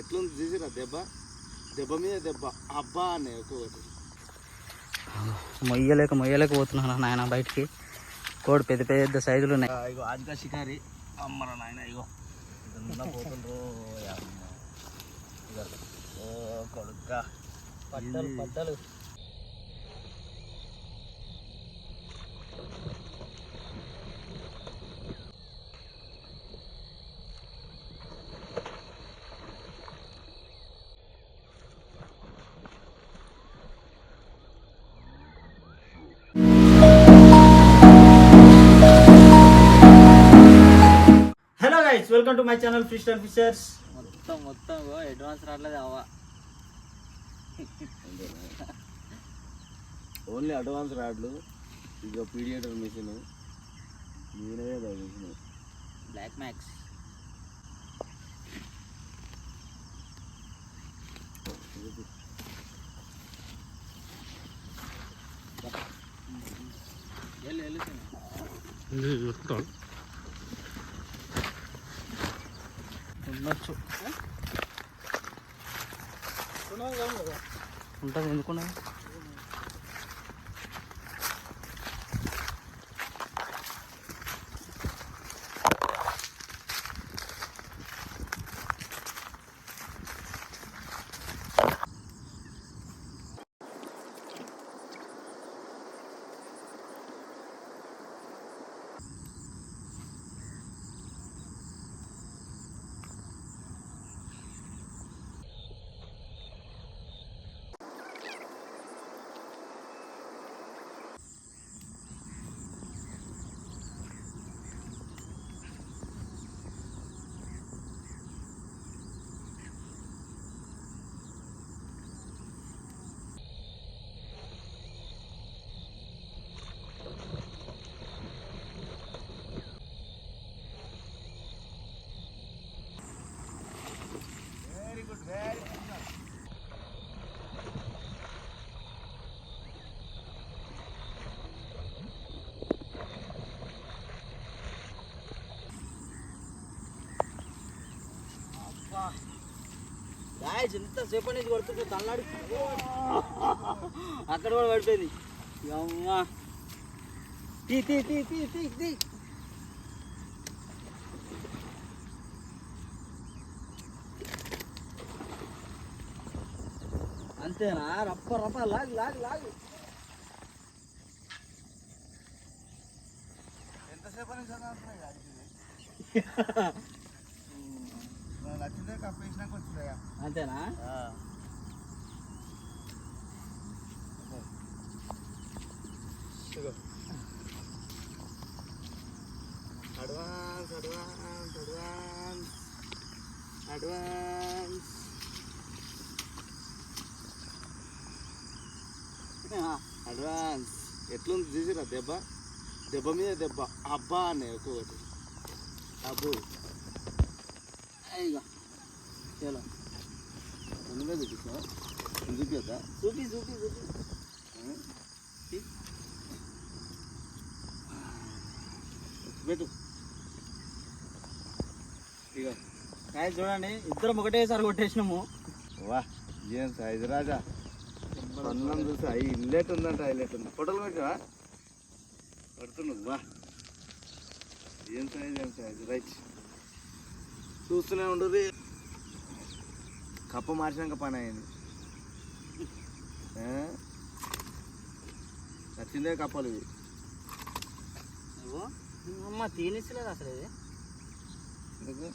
ఎట్లుంది చూసిరా దెబ్బ? దెబ్బ మీద దెబ్బ. అబ్బా అనే ఒక్కొక్కటి మొయ్యలేక మొయ్యలేక పోతున్నాను నాయన బయటికి? కోడి పెద్ద పెద్ద సైజులు ఉన్నాయి. ఇగో ఆదిగా షికారి. అమ్మరా నాయన ఇగో. పోతుండ్రు కొడుక్క. పట్టలు పట్టలు my channel fish and fishers మొత్తం మొత్తం అడ్వాన్స్ రావట్లేదు అవ్వ. ఓన్లీ అడ్వాన్స్ రాడ్లు ఇక పీడియేటర్ మిషన్ నేనే మిషన్ బ్లాక్ మ్యాక్స్ వెళ్ళు వెళ్ళు ఉండొచ్చు ఉంటుంది ఎందుకున్నా గాయస్ ఎంతసేపు అనేది కొడుతుంటే తల్లాడి అక్కడ కూడా పడిపోయింది. అమ్మా తీ తీ తీ తీ తీ తీ. అంతేనా? రప్ప రప్ప లాగి లాగి లాగి. ఎంతసేపు కప్పేసినాక వచ్చినాయా అంతేనా? Advance advance advance advance. Advance. ఎట్లుంది చూసిరా దెబ్బ? దెబ్బ మీద దెబ్బ. అబ్బా అనే ఒక్కొక్కటి. అబ్బు. ఇక చూపి పెట్టు. ఇక కాయ చూడండి ఇద్దరం ఒకటేసారి కొట్టేసినాము. వా ఏం సైజు రాజా? అన్నం చూసి అవి ఇల్లెట్ ఉందంట హైలైట్ ఉంది. ఫోటోలు పెట్టా పడుతున్నావు వా. ఏం సైజ్ ఏం సైజ్? రైట్. చూస్తూనే ఉండదు కప్ప మార్చినాక పని అయింది? నచ్చిందే కప్పలు ఇవి. అమ్మ తీనిస్తలేదు అసలు ఇది? ఎందుకు?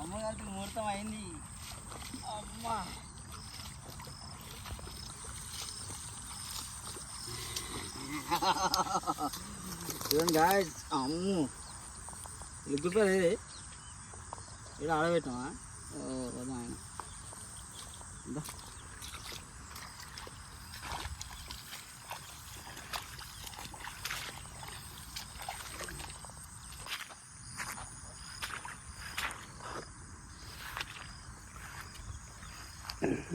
అమ్మగారికి ముహూర్తం అయింది. అమ్మా. అమ్ము. లిగ్గుపేరు ఏది ఇక్కడ ఆడబెట్టమా ఓ ఆయన.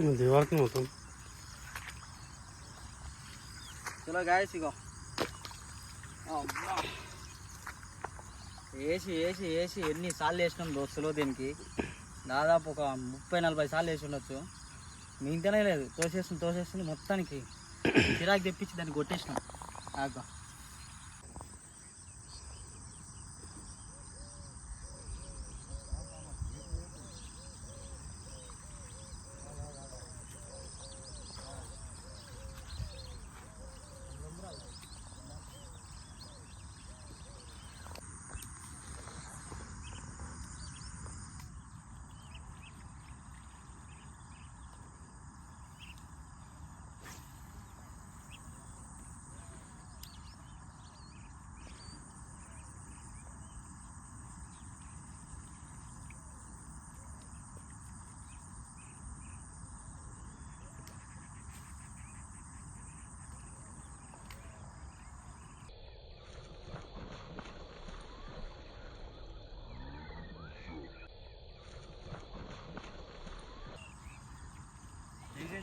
ఇందా. దివాళకి మొత్తం చలో గాయస్ ఇగో వేసి వేసి వేసి ఎన్ని సార్లు వేసినాం దోస్తులో దీనికి? దాదాపు ఒక ముప్పై నలభై సార్లు వేసి ఉండొచ్చు. మిగతానే లేదు. తోసేస్తుంది తోసేస్తుంది మొత్తానికి. చిరాకు తెప్పించి దాన్ని కొట్టేసినాం. నాకు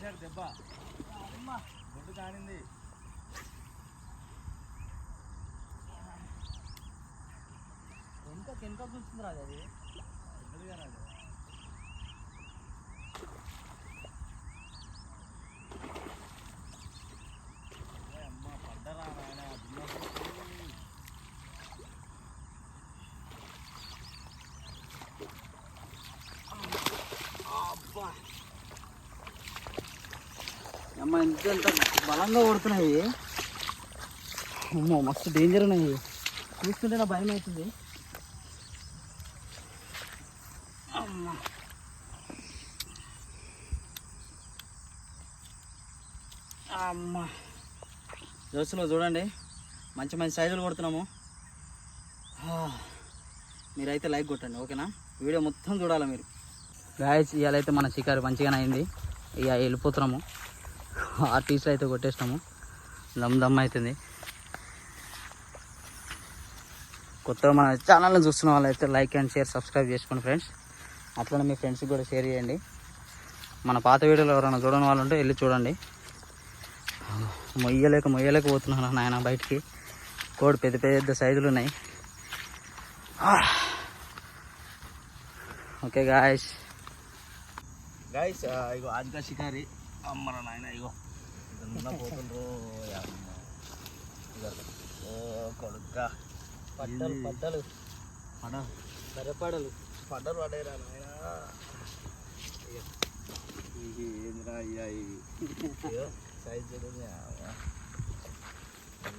తీసేశాడు దెబ్బ. గుడ్డు కానింది. ఎంత ఎంత చూస్తుంది రాదు అది పెద్దదిగా రాదు ఏ అమ్మ పడ్డరా నాయన దున్నపోతు. అబ్బా అమ్మ ఎంత ఎంత బలంగా కొడుతున్నాయి. అమ్మో మస్తు డేంజర్ ఉన్నాయి. చూస్తుంటే నా భయం అవుతుంది. అమ్మా. అమ్మ. దోస్తులు చూడండి మంచి మంచి సైజులు కొడుతున్నాము. మీరైతే లైక్ కొట్టండి ఓకేనా? వీడియో మొత్తం చూడాలి మీరు? గాయస్ ఇవాళ అయితే మన షికారు మంచిగానే అయింది. ఇక వెళ్ళిపోతున్నాము. ఆర్టీస్ట్లో అయితే కొట్టేసినాము. దమ్ దమ్ అవుతుంది. కొత్తగా మన ఛానల్ని చూస్తున్న వాళ్ళైతే లైక్ అండ్ షేర్ సబ్స్క్రైబ్ చేసుకోండి ఫ్రెండ్స్. అట్లనే మీ ఫ్రెండ్స్కి కూడా షేర్ చేయండి. మన పాత వీడియోలో ఎవరైనా చూడని వాళ్ళు ఉంటే వెళ్ళి చూడండి. మొయ్యలేక మొయ్యలేక పోతున్నాను నాయన బయటికి. కోడి పెద్ద పెద్ద సైజులు ఉన్నాయి. ఓకే గాయస్ గాయస్ ఇగో ఆదిక షికారి. అమ్మరా నాయన ఇగో. ఇదన్న పోతుండ్రు. ఓ కొడుక్క. పడ్డలు పడ్డలు. పడ. కర్రపడలు పడ్డరు పడేరా నాయన. ఇది ఏందిరా అయ్యా ఇవి సైజ్ చూడండి.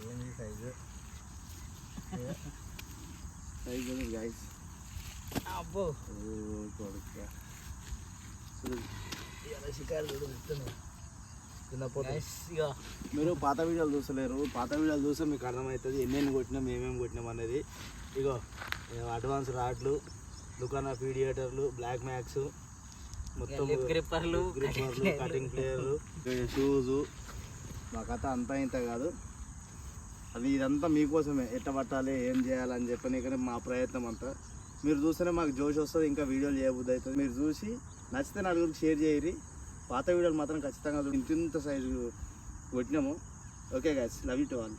ఏంది సైజు. సైజ్ చూడండి గైస్ అబ్బో. కొడుక్క చూడు. మీరు పాత వీడియోలు చూస్తలేరు. పాత వీడియోలు చూస్తే మీకు అర్థమవుతుంది ఎన్నెన్ని కొట్టినాం ఏమేమి కొట్టినాం అనేది. ఇగో అడ్వాన్స్ రాడ్లు దుకాణ పీడియేటర్లు బ్లాక్ మ్యాక్స్ మొత్తం గ్రిప్పర్లు గ్రిప్పర్లు కటింగ్ ప్లేయర్లు షూజు మా కథ అంతా ఇంత కాదు. అది ఇదంతా మీకోసమే. ఎట్ట పట్టాలి ఏం చేయాలని చెప్పని కానీ మా ప్రయత్నం అంతా. మీరు చూస్తేనే మాకు జోష్ వస్తుంది ఇంకా వీడియోలు చేయబుద్ధి అవుతుంది. మీరు చూసి నచ్చితే నలుగురికి షేర్ చేయరి పాత వీడియోలు మాత్రం ఖచ్చితంగా ఇంత size కొట్టినాము. Okay guys love you to all